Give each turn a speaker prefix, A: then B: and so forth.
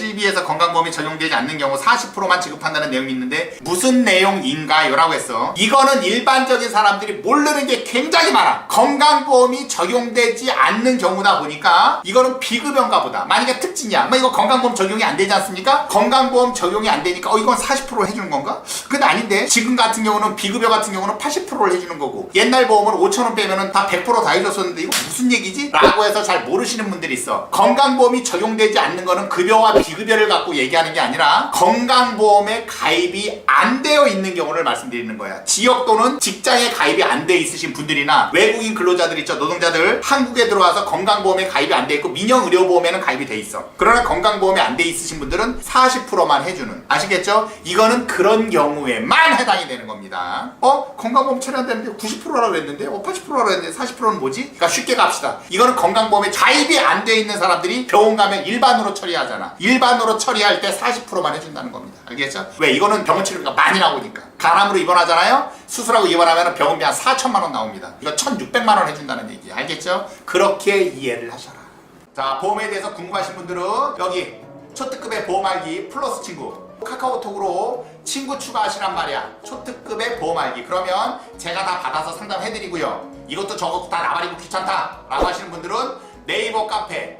A: 실비에서 건강보험이 적용되지 않는 경우 40%만 지급한다는 내용이 있는데 무슨 내용인가요? 라고 했어. 이거는 일반적인 사람들이 모르는 게 굉장히 많아. 건강보험이 적용되지 않는 경우다 보니까 이거는 비급여인가 보다. 만약에 특진이야. 뭐 이거 건강보험 적용이 안 되지 않습니까? 건강보험 적용이 안 되니까 어 이건 40% 해주는 건가? 근데 아닌데 지금 같은 경우는 비급여 같은 경우는 80%를 해주는 거고 옛날 보험은 5천 원 빼면은 다 100%다 해줬었는데 이거 무슨 얘기지? 라고 해서 잘 모르시는 분들이 있어. 건강보험이 적용되지 않는 거는 급여와 비급여를 갖고 얘기하는 게 아니라 건강보험에 가입이 안 되어 있는 경우를 말씀드리는 거야. 지역 또는 직장에 가입이 안 돼 있으신 분들이나 외국인 근로자들 있죠. 노동자들 한국에 들어와서 건강보험에 가입이 안 돼 있고 민영의료보험에는 가입이 돼 있어. 그러나 건강보험에 안 돼 있으신 분들은 40%만 해주는. 아시겠죠? 이거는 그런 경우에만 해당이 되는 겁니다. 어? 건강보험 처리한다는데 90%라고 했는데 어 80%라고 했는데 40%는 뭐지? 그러니까 쉽게 갑시다. 이거는 건강보험에 가입이 안 돼 있는 사람들이 병원 가면 일반으로 처리하잖아. 일 반으로 처리할 때 40%만 해준다는 겁니다. 알겠죠? 왜? 이거는 병원 치료비가 많이 나오니까. 간암으로 입원하잖아요? 수술하고 입원하면 병원비 한 4천만 원 나옵니다. 이거 1,600만 원 해준다는 얘기. 알겠죠? 그렇게 이해를 하셔라. 자, 보험에 대해서 궁금하신 분들은 여기 초특급의 보험 알기 플러스 친구 카카오톡으로 친구 추가하시란 말이야. 초특급의 보험 알기. 그러면 제가 다 받아서 상담해드리고요. 이것도 저것도 다 나발이고 귀찮다. 라고 하시는 분들은 네이버 카페